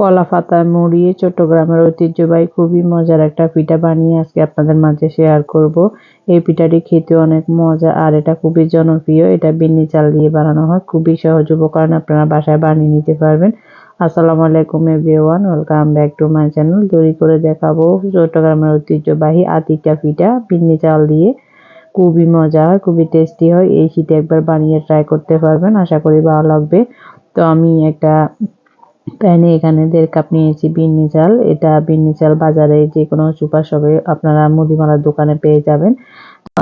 কলা পাতা মুড়িয়ে চট্টগ্রামের ঐতিহ্যবাহী, খুবই মজার একটা পিঠা বানিয়ে আজকে আপনাদের মাঝে শেয়ার করব। এই পিঠাটি খেতে অনেক মজা, আর এটা খুবই জনপ্রিয়। এটা বিন্নি চাল দিয়ে বানানো হয়, খুবই সহজ উপকরণ, আপনারা বাসায় বানিয়ে নিতে পারবেন। আসসালামু আলাইকুম everyone welcome back to my channel তৈরি করে দেখাবো চট্টগ্রামের ঐতিহ্যবাহী আতিকা পিঠা, বিন্নি চাল দিয়ে। খুবই মজা হয়, খুবই টেস্টি হয়। এই শীতে একবার বানিয়ে ট্রাই করতে পারবেন, আশা করি ভালো লাগবে। তো আমি একটা প্যানে এখানে দেড় কাপ নিয়েছি বিন্নি চাল। এটা বিন্নি চাল বাজারে যে কোনো সুপার শপে আপনারা মুদিমালার দোকানে পেয়ে যাবেন।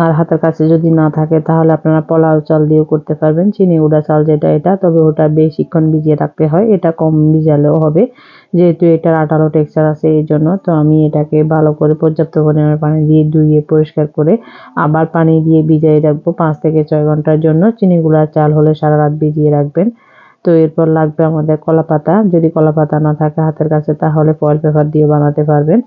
আর হাতের কাছে যদি না থাকে তাহলে আপনারা পোলাও চাল দিয়েও করতে পারবেন। চিনি উড়া চাল যেটা এটা, তবে ওটা বেশিক্ষণ ভিজিয়ে রাখতে হয়। এটা কম ভিজালেও হবে। যেহেতু এটার আঠালো টেক্সচার আছে এই জন্য, তো আমি এটাকে ভালো করে পর্যাপ্ত পরিমাণে পানি দিয়ে ধুয়ে পরিষ্কার করে আবার পানি দিয়ে ভিজিয়ে রাখব পাঁচ থেকে ছয় ঘণ্টার জন্য। চিনি গুঁড়ার চাল হলে সারা রাত ভিজিয়ে রাখবেন। তো এরপর লাগবে আমাদের কলা পাতা। যদি কলা পাতা না থাকে হাতের কাছে, তাহলে ফয়েল পেপার দিয়ে বানাতে পারবেন।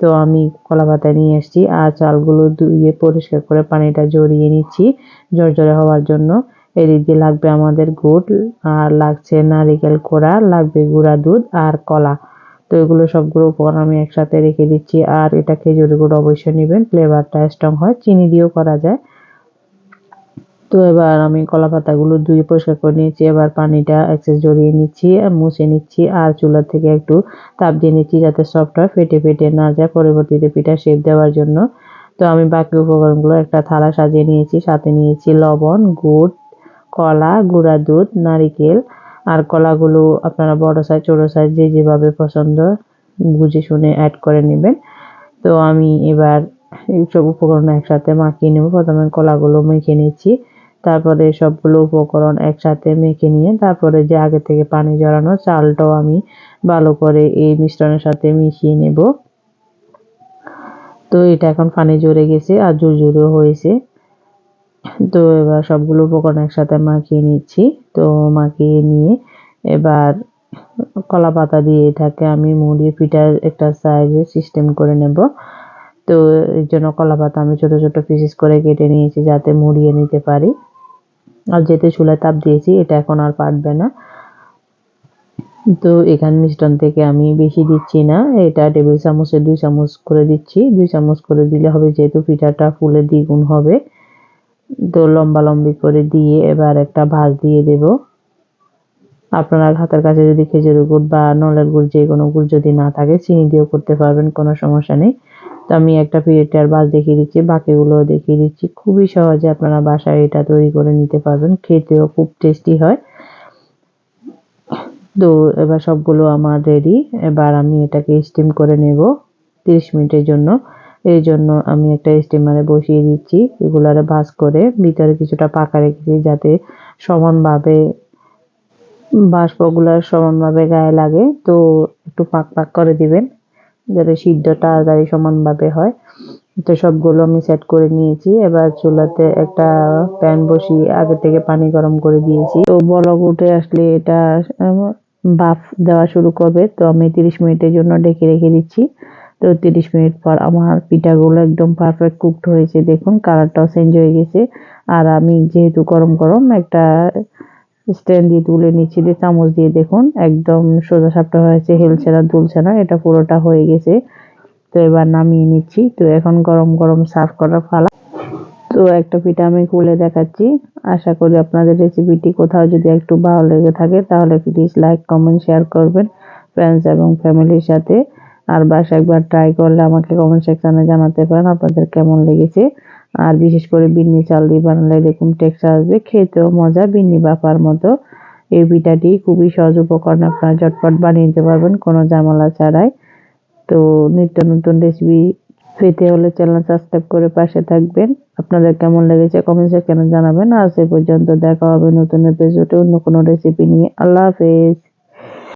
তো আমি কলা পাতা নিয়ে এসেছি আর চালগুলো ধুয়ে পরিষ্কার করে পানিটা জড়িয়ে নিচ্ছি জড়জড়ে হওয়ার জন্য। এদিক দিয়ে লাগবে আমাদের গুড়, আর লাগছে নারিকেল কোড়া, লাগবে গুঁড়া দুধ আর কলা। তো এগুলো সবগুলো উপকরণ আমি একসাথে রেখে দিচ্ছি। আর এটা খেজুরি গুড় অবশ্যই নেবেন ফ্লেভারটা স্ট্রং হয়, চিনি দিয়েও করা যায়। তো এবার আমি কলা পাতাগুলো ধুয়ে পরিষ্কার করে নিয়েছি। এবার পানিটা এক্সেস জড়িয়ে নিচ্ছি, মুছে নিচ্ছি আর চুলা থেকে একটু তাপ দিয়ে নিচ্ছি যাতে সফট হয় ফেটে ফেটে না যায় পরবর্তীতে পিঠা শেপ দেওয়ার জন্য। তো আমি বাকি উপকরণগুলো একটা থালা সাজিয়ে নিয়েছি, সাথে নিয়েছি লবণ, গুড়, কলা, গুঁড়া দুধ, নারিকেল। আর কলাগুলো আপনারা বড় সাইজ ছোট সাইজ যে যেভাবে পছন্দ বুঝে শুনে অ্যাড করে নেবেন। তো আমি এবার সব উপকরণ একসাথে মাখিয়ে নেব। প্রথমে কলাগুলো মেখে নিচ্ছি। তারপরে সবগুলো উপকরণ একসাথে মেখে নিয়ে তারপরে যে আগে থেকে পানি জড়ানো চালটাও আমি ভালো করে এই মিশ্রণের সাথে মিশিয়ে নেব। তো এটা এখন পানি জড়ে গেছে আর জুরজুরেও হয়েছে। তো এবার সবগুলো উপকরণ একসাথে মাখিয়ে নিচ্ছি। তো মাখিয়ে নিয়ে এবার কলা পাতা দিয়ে এটাকে আমি মুড়িয়ে পিঠার একটা সাইজে সিস্টেম করে নেব। তো এর জন্য কলা পাতা আমি ছোট ছোট পিসিস করে কেটে নিয়েছি যাতে মুড়িয়ে নিতে পারি। আর যেতে চুলায় তাপ দিয়েছি, এটা এখন আর পারবে না। তো এখানে মিশ্রণ থেকে আমি বেশি দিচ্ছি না, এটা টেবিল চামচে দুই চামচ করে দিচ্ছি। দুই চামচ করে দিলে হবে যেহেতু পিঠাটা ফুলে দ্বিগুণ হবে, তো লম্বা লম্বি করে দিয়ে এবার একটা ভাজ দিয়ে দেব। আপনার হাতের কাছে যদি খেজুরের গুড় বা নলের গুড় যে কোনো গুড় যদি না থাকে, চিনি দিয়েও করতে পারবেন, কোনো সমস্যা নেই। আমি একটা পিরিয়ডটার বাস দেখিয়ে দিচ্ছি, বাকিগুলো দেখিয়ে দিচ্ছি। খুবই সহজে আপনারা বাসায় এটা তৈরি করে নিতে পারবেন, খেতেও খুব টেস্টি হয়। তো এবার সবগুলো আমার রেডি এবার আমি এটাকে স্টিম করে নেব তিরিশ মিনিটের জন্য। এই জন্য আমি একটা স্টিমারে বসিয়ে দিচ্ছি, এগুলারে ভাজ করে ভিতরে কিছুটা পাকা রেখেছি যাতে সমানভাবে বাষ্পগুলো সমানভাবে গায়ে লাগে। তো একটু পাক পাক করে দিবেন। যাতে সিদ্ধ তাড়াতাড়ি সমানভাবে হয়। তো সবগুলো আমি সেট করে নিয়েছি। এবার চুলাতে একটা প্যান বসিয়ে আগে থেকে পানি গরম করে দিয়েছি। তো বলক উঠে আসলে এটা বাফ দেওয়া শুরু করবে। তো আমি তিরিশ মিনিটের জন্য ডেকে রেখে দিচ্ছি। তো তিরিশ মিনিট পর আমার পিঠাগুলো একদম পারফেক্ট কুকড হয়েছে। দেখুন কালারটাও চেঞ্জ হয়ে গেছে। আর আমি যেহেতু গরম গরম একটা স্ট্যান্ড দিয়ে তুলে নিচ্ছি, দিয়ে চামচ দিয়ে দেখুন, একদম সোজা সাপটা হয়েছে হেলছে না দুলছে না, এটা পুরোটা হয়ে গেছে। তো এবার নামিয়ে নিচ্ছি, তো এখন গরম গরম সার্ভ করার ফালা তো একটা পিঠা আমি খুলে দেখাচ্ছি, আশা করি আপনাদের রেসিপিটি কোথাও যদি একটু ভালো লেগে থাকে, তাহলে প্লিজ লাইক কমেন্ট শেয়ার করবেন ফ্রেন্ডস এবং ফ্যামিলির সাথে। আর বাস একবার ট্রাই করলে আমাকে কমেন্ট সেকশানে জানাতে পারেন আপনাদের কেমন লেগেছে। আর বিশেষ করে বিন্নি চাল দিয়ে বানালে এরকম টেক্সচার আসবে, খেতেও মজা, বিন্নি বাপার মতো। এই পিঠাটি খুবই সহজ উপকরণ, আপনারা ঝটপট বানিয়ে নিতে পারবেন, কোনো জামালা ছাড়াই। তো নিত্য নতুন রেসিপি পেতে হলে চ্যানেল সাবস্ক্রাইব করে পাশে থাকবেন। আপনাদের কেমন লেগেছে কমেন্ট সেকশনে জানাবেন। আর সে পর্যন্ত দেখা হবে নতুন এপিসোডে অন্য কোনো রেসিপি নিয়ে। আল্লাহ হাফেজ।